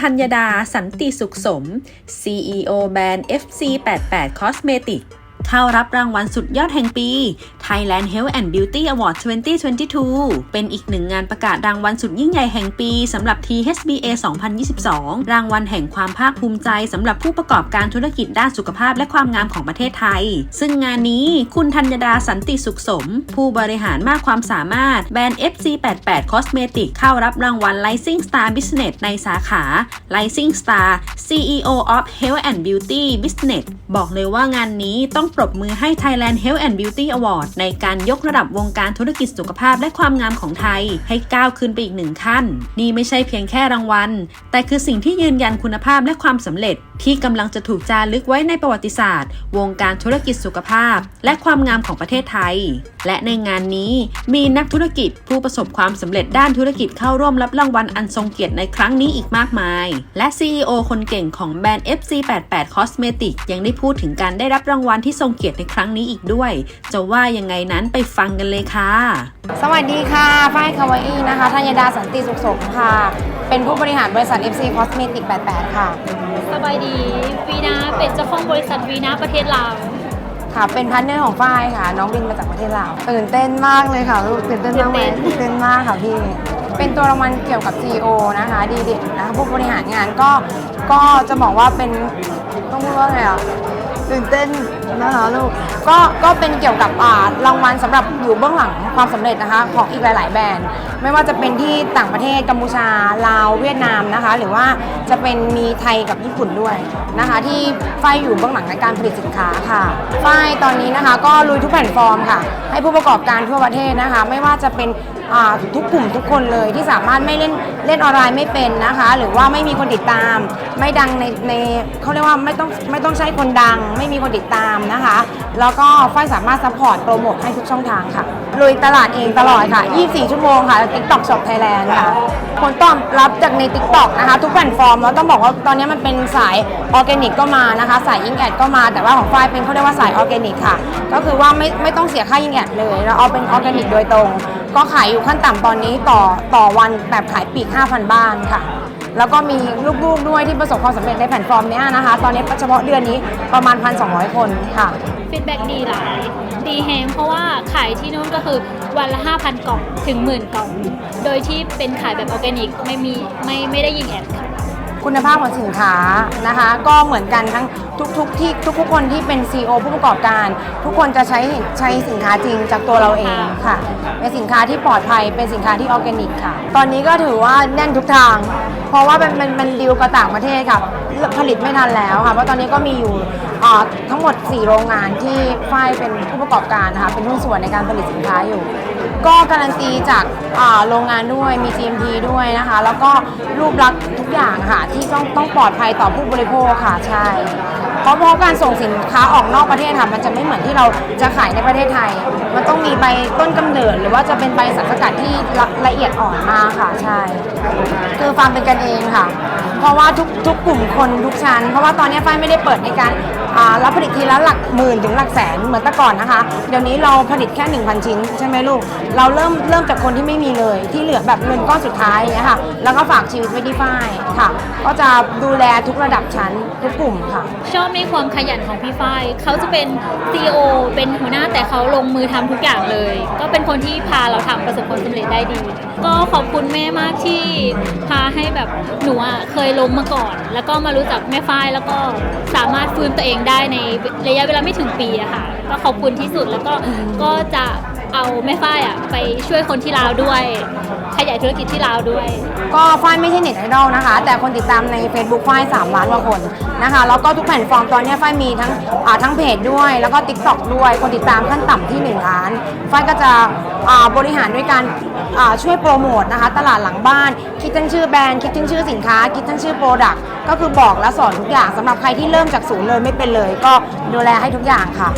ธัญดา สันติสุขสม CEO แบรนด์ FC88 Cosmetics เข้ารับรางวัลสุดยอดแห่งปี Thailand Health and Beauty Award 2022 เป็นอีกหนึ่งงานประกาศรางวัลสุดยิ่งใหญ่แห่งปีสำหรับ THBA 2022 รางวัลแห่งความภาคภูมิใจสำหรับผู้ประกอบการธุรกิจด้านสุขภาพและความงามของประเทศไทย ซึ่งงานนี้คุณธัญดาสันติสุขสม ผู้บริหารมากความสามารถแบรนด์ FC88 Cosmetic เข้ารับรางวัล Rising Star Business ในสาขา Rising Star CEO of Health and Beauty Business บอกเลยว่างานนี้ต้องปรบมือให้ Thailand Health and Beauty Award ในการยกระดับวงการธุรกิจสุขภาพและความงามของไทย ให้ก้าวขึ้นไปอีกหนึ่งขั้น นี่ไม่ใช่เพียงแค่รางวัล แต่คือสิ่งที่ยืนยันคุณภาพและความสำเร็จ ที่กำลังจะถูกจารึกไว้ในประวัติศาสตร์ วงการธุรกิจสุขภาพ และความงามของประเทศไทย และในงานนี้มีนักธุรกิจผู้ประสบความสำเร็จด้านธุรกิจเข้าร่วมรับรางวัลอันทรงเกียรติในครั้งนี้อีกมากมาย และ CEO คนเก่งของแบรนด์ FC88 Cosmetic ยังได้พูดถึงการได้รับรางวัลที่ทรงเกียรติในครั้งนี้อีกด้วย จะว่ายังไงนั้นไปฟังกันเลยค่ะ สวัสดีค่ะฝ้ายคาวาอีนะคะธัญดาสันติสุขสมค่ะ เป็นผู้บริหารบริษัท FC Cosmetic 88 ค่ะ สบายดี วีนาเป็นเจ้าของบริษัทวีนาประเทศลาว ค่ะ เป็นพาร์ทเนอร์ของฝ้ายค่ะ น้องบินมาจากประเทศลาวตื่นเต้นมากเลยค่ะลูกตื่นเต้นมากไหมตื่นเต้น ตื่นเต้นมากค่ะพี่ เป็นตัวรางวัลเกี่ยวกับ CEO นะคะ ดีเด่นนะคะผู้บริหารงานก็ก็จะบอกว่าเป็นต้องพูดว่าไงอะ ตื่นเต้นนะคะลูกก็ก็เป็นเกี่ยวกับอ่ารางวัลสำหรับอยู่เบื้องหลังความสำเร็จนะคะ ของอีกหลาย ๆ แบรนด์ ไม่ว่าจะเป็นที่ต่างประเทศกัมพูชาลาวเวียดนามนะคะ หรือว่าจะเป็นมีไทยกับญี่ปุ่นด้วยนะคะ ที่ฝ้ายอยู่เบื้องหลังในการผลิตสินค้าค่ะฝ้ายตอนนี้นะคะ ก็ลุยทุกแพลตฟอร์มค่ะ ให้ผู้ประกอบการทั่วประเทศนะคะ ไม่ว่าจะเป็น ทุกกลุ่มทุกคนเลยที่สามารถไม่เล่นเล่นออนไลน์ไม่เป็นนะคะ หรือว่าไม่มีคนติดตาม ไม่ดังในในเขาเรียกว่าไม่ต้องไม่ต้องใช้คนดัง ไม่มีคนติดตามนะคะ แล้วก็ฝ้ายสามารถซัพพอร์ตโปรโมทให้ทุกช่องทางค่ะลุยตลาดเองตลอดค่ะ 24 ชั่วโมงค่ะ TikTok Shop Thailand ค่ะผลตอบรับจากใน TikTok นะคะ ทุกแพลตฟอร์มแล้วต้องบอกว่าตอนนี้มันเป็นสายออร์แกนิกก็มานะคะ สายยิงแอดก็มาแต่ว่าของฝ้ายเป็นเขาเรียกว่าสายออร์แกนิกค่ะ ก็คือว่าไม่ไม่ต้องเสียค่ายิงแอดเลยเราเอาเป็นออร์แกนิกโดยตรง ก็ขายอยู่ขั้นต่ำตอนนี้ต่อต่อวันแบบขายปีก 5,000 บ้านค่ะ แล้วก็มีลูกๆด้วยที่ประสบความสำเร็จในแพลตฟอร์มเนี้ยนะคะ ตอนนี้เฉพาะเดือนนี้ประมาณ 1,200 คนค่ะ ฟีดแบ็ดีหลาย ดีแฮงเพราะว่าขายที่นู้นก็คือวันละ 5,000 กล่องถึงหมื่นกล่อง โดยที่เป็นขายแบบออร์แกนิกไม่มีไม่ไม่ได้ยิงแอดค่ะ คุณภาพของสินค้านะคะ ก็เหมือนกันทั้งทุกๆที่ทุกๆคนที่เป็น CEO ผู้ประกอบการ ทุกคนจะใช้ใช้สินค้าจริงจากตัวเราเองค่ะ เป็นสินค้าที่ปลอดภัยเป็นสินค้าที่ออร์แกนิกค่ะ ตอนนี้ก็ถือว่าแน่นทุกทาง เพราะว่ามันมันมันดีลกับต่างประเทศค่ะผลิตไม่ทันแล้วค่ะเพราะตอนนี้ก็มีอยู่อ่าทั้งหมด 4 โรงงานที่ฝ้ายเป็นผู้ประกอบการนะคะเป็นหุ้นส่วนในการผลิตสินค้าอยู่ ก็การันตีจากอ่าโรงงานด้วยมี GMP ด้วยนะคะ แล้วก็รูปลักษณ์ทุกอย่างค่ะที่ต้องต้องปลอดภัยต่อผู้บริโภคค่ะใช่ เพราะเพราะการส่งสินค้าออกนอกประเทศค่ะมันจะไม่เหมือนที่เราจะขายในประเทศไทย มันต้องมีใบต้นกำเนิดหรือว่าจะเป็นใบสารสกัดที่ละละเอียดอ่อนมากค่ะใช่คือฟาร์มเป็นกันเองค่ะ เพราะว่าทุกทุกกลุ่มคนทุกชั้น เพราะว่าตอนนี้ฝ้ายไม่ได้เปิดในการรับผลิตทีละหลักหมื่นถึงหลักแสนเหมือนแต่ก่อนนะคะ เดี๋ยวนี้เราผลิตแค่ 1,000 ชิ้นใช่ไหมลูก เราเริ่มเริ่มจากคนที่ไม่มีเลยที่เหลือแบบเงินก้อนสุดท้ายอย่างเงี้ยค่ะ แล้วก็ฝากชีวิตไว้ที่ฝ้ายค่ะ ก็จะดูแลทุกระดับชั้นทุกกลุ่มค่ะ ชอบในความขยันของพี่ฝ้ายเขาจะเป็น CEO เป็นหัวหน้าแต่เขาลงมือทำทุกอย่างเลย ก็เป็นคนที่พาเราทำประสบความสำเร็จได้ดี ก็ขอบคุณแม่มากที่พาให้แบบหนูอะเคยล้มมาก่อน แล้วก็มารู้จักแม่ฝ้ายแล้วก็สามารถฟื้นตัวเองได้ในระยะเวลาไม่ถึงปีอะค่ะ ก็ขอบคุณที่สุดแล้วก็ก็จะ เอาแม่ฝ้ายอะไปช่วยคนที่ลาวด้วยขยายธุรกิจที่ลาวด้วย ก็ฝ้ายไม่ใช่เน็ตไอดอลนะคะ แต่คนติดตามใน Facebook ฝ้าย3ล้านกว่าคนนะคะแล้วก็ทุกแพลตฟอร์มตอนนี้ฝ้ายมีทั้งอ่าทั้งเพจด้วย แล้วก็ TikTok ด้วย คนติดตามขั้นต่ำที่ 1 ล้านฝ้ายก็จะอ่าบริหารด้วยการอ่าช่วยโปรโมทนะคะ ตลาดหลังบ้าน คิดทั้งชื่อแบรนด์คิดทั้งชื่อสินค้า คิดทั้งชื่อโปรดักต์ก็คือบอกและสอนทุกอย่างสำหรับใครที่เริ่มจากศูนย์เลยไม่เป็นเลย ก็ดูแลให้ทุกอย่างค่ะ